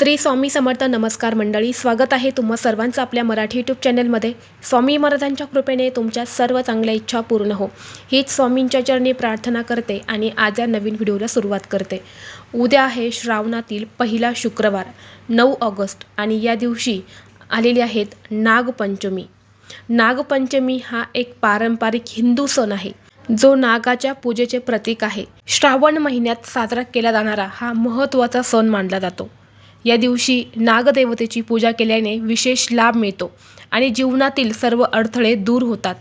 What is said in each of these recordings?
श्री स्वामी समर्थ नमस्कार मंडळी स्वागत आहे तुम्हा सर्वांचं आपल्या मराठी यूट्यूब चॅनलमध्ये स्वामी महाराजांच्या कृपेने तुमच्या सर्व चांगल्या इच्छा पूर्ण हो. हीच स्वामींच्या चरणी प्रार्थना करते आणि आज या नवीन व्हिडिओला सुरुवात करते. उद्या आहे श्रावणातील पहिला शुक्रवार नऊ ऑगस्ट आणि या दिवशी आलेले आहेत नागपंचमी. नागपंचमी हा एक पारंपरिक हिंदू सण आहे. जो नागाच्या पूजेचे प्रतीक आहे. श्रावण महिन्यात साजरा केला जाणारा हा महत्त्वाचा सण मानला जातो. या दिवशी नागदेवतेची पूजा केल्याने विशेष लाभ मिळतो आणि जीवनातील सर्व अडथळे दूर होतात.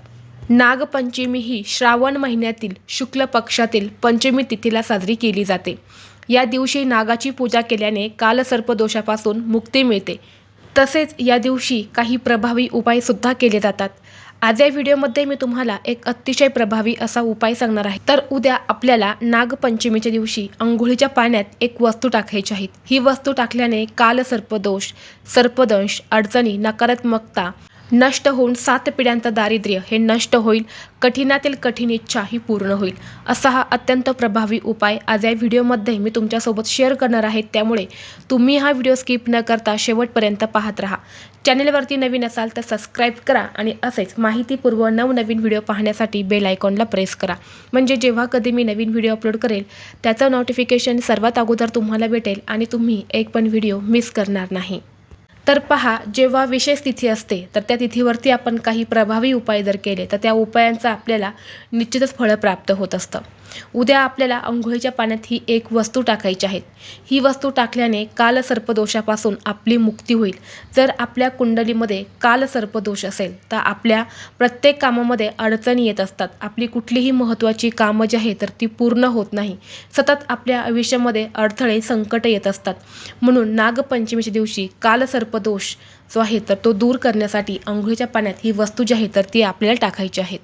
नागपंचमी ही श्रावण महिन्यातील शुक्ल पक्षातील पंचमी तिथीला साजरी केली जाते. या दिवशी नागाची पूजा केल्याने कालसर्पदोषापासून मुक्ती मिळते. तसेच या दिवशी काही प्रभावी उपायसुद्धा केले जातात. आज या व्हिडिओमध्ये मी तुम्हाला एक अतिशय प्रभावी असा उपाय सांगणार आहे. तर उद्या आपल्याला नागपंचमीच्या दिवशी अंघोळीच्या पाण्यात एक वस्तू टाकायची आहे. ही वस्तू टाकल्याने काल सर्पदोष सर्पदंश अडचणी नकारात्मकता नष्ट होऊन सात पिढ्यांचं दारिद्र्य हे नष्ट होईल कठीणातील कठीण इच्छा ही पूर्ण होईल. असा हा अत्यंत प्रभावी उपाय आज या व्हिडिओमध्ये मी तुमच्यासोबत शेअर करणार आहे. त्यामुळे तुम्ही हा व्हिडिओ स्किप न करता शेवटपर्यंत पाहत राहा. चॅनलवरती नवीन असाल तर सबस्क्राईब करा आणि असेच माहितीपूर्व नवनवीन व्हिडिओ पाहण्यासाठी बेल आयकॉनला प्रेस करा. म्हणजे जेव्हा कधी मी नवीन व्हिडिओ अपलोड करेल त्याचं नोटिफिकेशन सर्वात अगोदर तुम्हाला भेटेल आणि तुम्ही एक पण व्हिडिओ मिस करणार नाही. तर पहा जेव्हा विशेष तिथी असते तर त्या तिथीवरती आपण काही प्रभावी उपाय जर केले तर त्या उपायांचा आपल्याला निश्चितच फळं प्राप्त होत असतं. उद्या आपल्याला आंघोळीच्या पाण्यात ही एक वस्तू टाकायची आहे. ही वस्तू टाकल्याने कालसर्पदोषापासून आपली मुक्ती होईल. जर आपल्या कुंडलीमध्ये कालसर्पदोष असेल तर आपल्या प्रत्येक कामामध्ये अडचणी येत असतात. आपली कुठलीही महत्त्वाची कामं जी आहे तर ती पूर्ण होत नाही. सतत आपल्या आयुष्यामध्ये अडथळे संकट येत असतात. म्हणून नागपंचमीच्या दिवशी कालसर्पदोष जो आहे तर तो दूर करण्यासाठी आंघोळीच्या पाण्यात ही वस्तू जी आहे तर ती आपल्याला टाकायची आहे.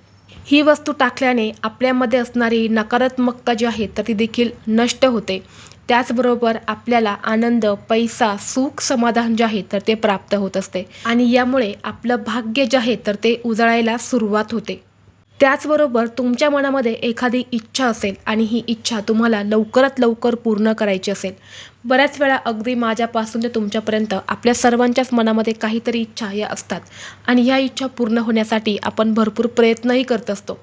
ही वस्तू टाकल्याने आपल्यामध्ये असणारी नकारात्मकता जी आहे तर ती देखील नष्ट होते. त्याचबरोबर आपल्याला आनंद पैसा सुख समाधान जे आहे तर ते प्राप्त होत असते. आणि यामुळे आपलं भाग्य जे आहे तर ते उजळायला सुरुवात होते. त्याचबरोबर तुमच्या मनामध्ये एखादी इच्छा असेल आणि ही इच्छा तुम्हाला लवकरात लवकर पूर्ण करायची असेल बऱ्याच वेळा अगदी माझ्यापासून ते तुमच्यापर्यंत आपल्या सर्वांच्याच मनामध्ये काहीतरी इच्छा या असतात. आणि ह्या इच्छा पूर्ण होण्यासाठी आपण भरपूर प्रयत्नही करत असतो.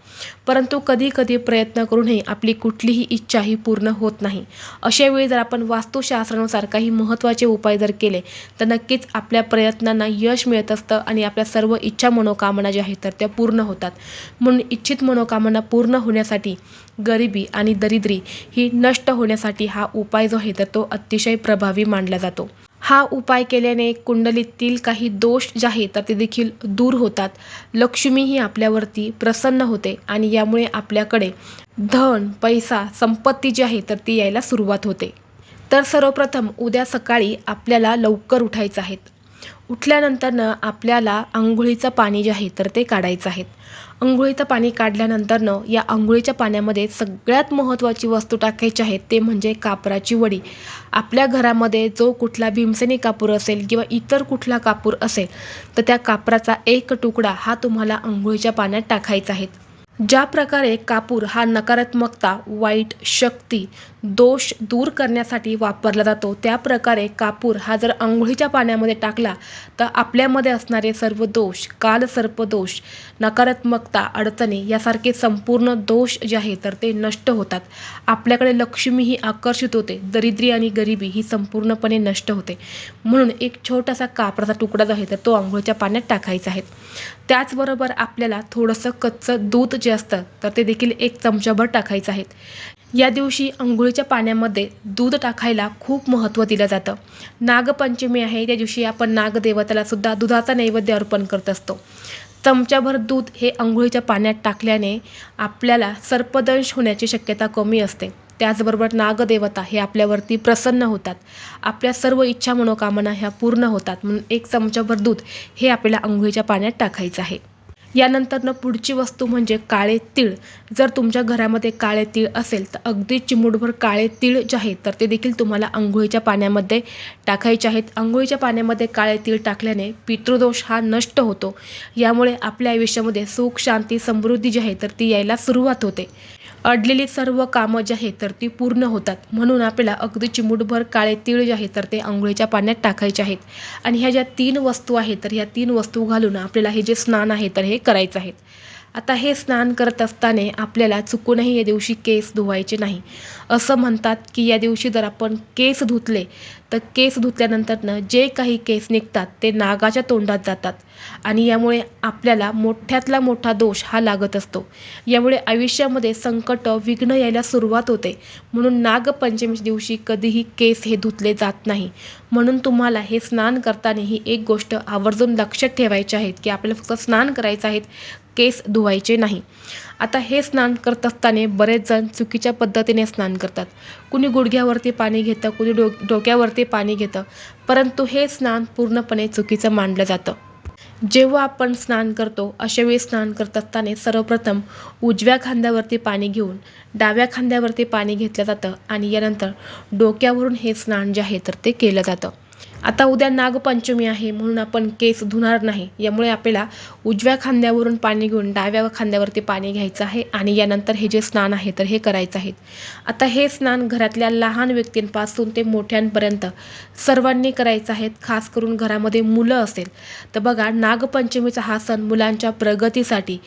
परंतु कधी कधी प्रयत्न करूनही आपली कुठलीही इच्छा ही पूर्ण होत नाही. अशा वेळी जर आपण वास्तुशास्त्रानुसार काही महत्त्वाचे उपाय जर केले तर नक्कीच आपल्या प्रयत्नांना यश मिळत असतं आणि आपल्या सर्व इच्छा मनोकामना ज्या आहेत तर त्या पूर्ण होतात. म्हणून इच्छित मनोकामना पूर्ण होण्यासाठी गरिबी आणि दरिद्री ही नष्ट होण्यासाठी हा उपाय जो आहे तर तो अतिशय प्रभावी मानला जातो. हा उपाय केल्याने कुंडलीतील काही दोष जे आहेत तर ते देखील दूर होतात. लक्ष्मी ही आपल्यावरती प्रसन्न होते आणि यामुळे आपल्याकडे धन पैसा संपत्ती जी आहे तर ती यायला सुरुवात होते. तर सर्वप्रथम उद्या सकाळी आपल्याला लवकर उठायचं आहे. उठल्यानंतरनं आपल्याला आंघोळीचं पाणी जे आहे तर ते काढायचं आहे. आंघोळीचं पाणी काढल्यानंतरनं या आंघोळीच्या पाण्यामध्ये सगळ्यात महत्त्वाची वस्तू टाकायची आहे ते म्हणजे कापराची वडी. आपल्या घरामध्ये जो कुठला भीमसेनी कापूर असेल किंवा इतर कुठला कापूर असेल तर त्या कापराचा एक तुकडा हा तुम्हाला आंघोळीच्या पाण्यात टाकायचा आहे. ज्या प्रकारे कापूर हा नकारात्मकता वाईट शक्ती दोष दूर करण्यासाठी वापरला जातो त्या प्रकारे कापूर हा जर आंघोळीच्या पाण्यामध्ये टाकला तर आपल्यामध्ये असणारे सर्व दोष कालसर्पदोष नकारात्मकता अडचणी यासारखे संपूर्ण दोष जे आहे तर ते नष्ट होतात. आपल्याकडे लक्ष्मी ही आकर्षित होते दरिद्री आणि गरिबी ही संपूर्णपणे नष्ट होते. म्हणून एक छोटासा कापराचा तुकडा जो आहे तर तो आंघोळीच्या पाण्यात टाकायचा आहे. त्याचबरोबर आपल्याला थोडंसं कच्चं दूध जे असतं तर ते देखील एक चमचाभर टाकायचं आहे. या दिवशी अंघोळीच्या पाण्यामध्ये दूध टाकायला खूप महत्त्व दिलं जातं. नागपंचमी आहे त्या दिवशी आपण नागदेवताला सुद्धा दुधाचा नैवेद्य अर्पण करत असतो. चमच्याभर दूध हे अंघोळीच्या पाण्यात टाकल्याने आपल्याला सर्पदंश होण्याची शक्यता कमी असते. त्याचबरोबर नागदेवता हे आपल्यावरती प्रसन्न होतात. आपल्या सर्व इच्छा मनोकामना ह्या पूर्ण होतात. म्हणून एक चमचाभर दूध हे आपल्याला आंघोळीच्या पाण्यात टाकायचं आहे. यानंतरनं पुढची वस्तू म्हणजे काळे तीळ. जर तुमच्या घरामध्ये काळे तीळ असेल तर अगदी चिमूटभर काळे तीळ जे आहेत तर ते देखील तुम्हाला आंघोळीच्या पाण्यामध्ये टाकायचे आहेत. आंघोळीच्या पाण्यामध्ये काळे तीळ टाकल्याने पितृदोष हा नष्ट होतो. यामुळे आपल्या आयुष्यामध्ये सुख शांती समृद्धी जी आहे तर ती यायला सुरुवात होते. अडलेली सर्व कामं जी आहेत तर ती पूर्ण होतात. म्हणून आपल्याला अगदी चिमूटभर काळे तीळ जे आहेत तर ते आंघोळीच्या पाण्यात टाकायचे आहेत. आणि ह्या ज्या तीन वस्तू आहेत तर ह्या तीन वस्तू घालून आपल्याला हे जे स्नान आहे तर हे करायचं आहे आता हे स्नान करत असताना आपल्याला चुकूनही या दिवशी केस धुवायचे नाही. असं म्हणतात की या दिवशी जर आपण केस धुतले तर केस धुतल्यानंतरनं जे काही केस निघतात ते नागाच्या तोंडात जातात. आणि यामुळे आपल्याला मोठ्यातला मोठा दोष हा लागत असतो. यामुळे आयुष्यामध्ये संकट विघ्न यायला सुरुवात होते. म्हणून नागपंचमी दिवशी कधीही केस हे धुतले जात नाही. म्हणून तुम्हाला हे स्नान करताना ही एक गोष्ट आवर्जून लक्षात ठेवायची आहेत की आपल्याला फक्त स्नान करायचं आहेत केस धुवायचे नाही. आता हे स्नान करत असताना बरेच जण चुकीच्या पद्धतीने स्नान करतात. कुणी गुडघ्यावरती पाणी घेतं कुणी डो डोक्यावरती ते पाणी घेतं. परंतु हे स्नान पूर्णपणे चुकीचं मानलं जातं. जेव्हा आपण स्नान करतो अशा वेळी स्नान करत असताना सर्वप्रथम उजव्या खांद्यावरती पाणी घेऊन डाव्या खांद्यावरती पाणी घेतलं जातं आणि यानंतर डोक्यावरून हे स्नान जे आहे तर ते केलं जातं. आता उद्या नागपंचमी आहे म्हणून आपण केस धुणार नाही. यामुळे आपल्याला उजव्या खांद्यावरून पाणी घेऊन डाव्या खांद्यावरती पाणी घ्यायचं आहे आणि यानंतर हे जे स्नान आहे तर हे करायचं आहे. आता हे स्नान घरातल्या लहान व्यक्तींपासून ते मोठ्यांपर्यंत सर्वांनी करायचं आहे. खास करून घरामध्ये मुलं असेल. तर बघा नागपंचमीचा हा सण मुलांच्या प्रगतीसाठी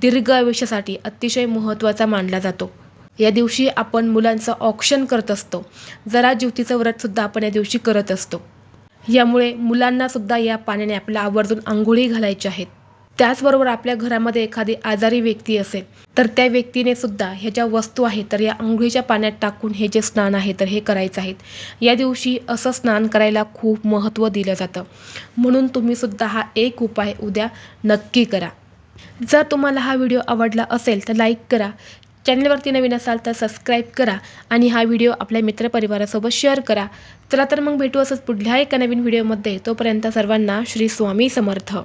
दीर्घ आयुष्यासाठी अतिशय महत्त्वाचा मानला जातो. या दिवशी आपण मुलांचं ऑक्शन करत असतो. जरा ज्योतीचं व्रतसुद्धा आपण या दिवशी करत असतो. यामुळे मुलांना सुद्धा या पाण्याने आपल्या आवर्जून आंघोळी घालायच्या आहेत. त्याचबरोबर आपल्या घरामध्ये एखादी आजारी व्यक्ती असेल तर त्या व्यक्तीने सुद्धा ह्या ज्या वस्तू आहेत तर या आंघोळीच्या पाण्यात टाकून हे जे स्नान आहे तर हे करायचं आहेत. या दिवशी असं स्नान करायला खूप महत्त्व दिलं जातं. म्हणून तुम्ही सुद्धा हा एक उपाय उद्या नक्की करा. जर तुम्हाला हा व्हिडिओ आवडला असेल तर लाईक करा चॅनलवरती नवीन असाल तर सबस्क्राईब करा आणि हा व्हिडिओ आपल्या मित्रपरिवारासोबत शेअर करा. चला तर मग भेटू असंच पुढल्या एका नवीन व्हिडिओमध्ये तोपर्यंत सर्वांना श्री स्वामी समर्थ.